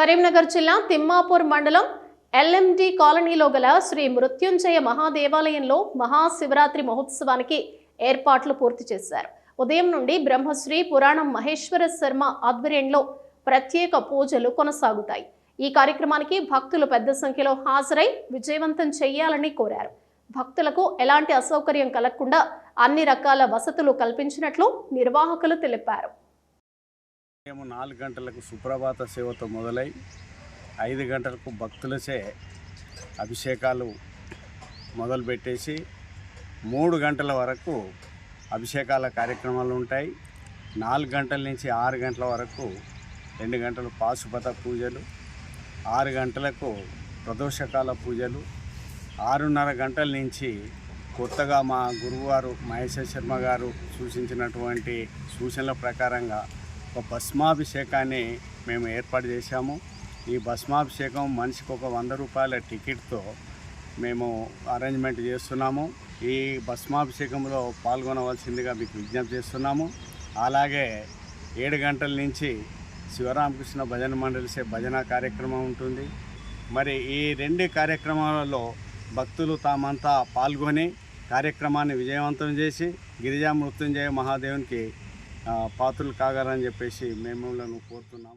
కరీంనగర్ జిల్లా తిమ్మాపూర్ మండలం ఎల్ఎండి కాలనీలో గల శ్రీ మృత్యుంజయ మహాదేవాలయంలో మహాశివరాత్రి మహోత్సవానికి ఏర్పాట్లు పూర్తి చేశారు. ఉదయం నుండి బ్రహ్మశ్రీ పురాణం మహేశ్వర శర్మ ఆధ్వర్యంలో ప్రత్యేక పూజలు కొనసాగుతాయి. ఈ కార్యక్రమానికి భక్తులు పెద్ద సంఖ్యలో హాజరై విజయవంతం చేయాలని కోరారు. భక్తులకు ఎలాంటి అసౌకర్యం కలగకుండా అన్ని రకాల వసతులు కల్పించినట్లు నిర్వాహకులు తెలిపారు. ఉదయం నాలుగు గంటలకు సుప్రభాత సేవతో మొదలై ఐదు గంటలకు భక్తులచే అభిషేకాలు మొదలుపెట్టేసి మూడు గంటల వరకు అభిషేకాల కార్యక్రమాలు ఉంటాయి. నాలుగు గంటల నుంచి ఆరు గంటల వరకు రెండు గంటలు పాశుపత పూజలు ఆరు గంటలకు ప్రదోషకాల పూజలు ఆరున్నర గంటల నుంచి కొత్తగా మా గురువుగారు మహేశ్వర శర్మ గారు సూచించినటువంటి సూచనల ప్రకారంగా ఒక భస్మాభిషేకాన్ని మేము ఏర్పాటు చేశాము. ఈ భస్మాభిషేకం మనిషికి ఒక వంద రూపాయల టికెట్తో మేము అరేంజ్మెంట్ చేస్తున్నాము. ఈ భస్మాభిషేకంలో పాల్గొనవలసిందిగా మీకు విజ్ఞప్తి చేస్తున్నాము. అలాగే ఏడు గంటల నుంచి శివరామకృష్ణ భజన మండలిసే భజన కార్యక్రమం ఉంటుంది. మరి ఈ రెండు కార్యక్రమాలలో భక్తులు తామంతా పాల్గొని కార్యక్రమాన్ని విజయవంతం చేసి గిరిజా మృత్యుంజయ మహాదేవునికి పాత్రలు కాగారని చెప్పేసి మేము కోరుతున్నాం.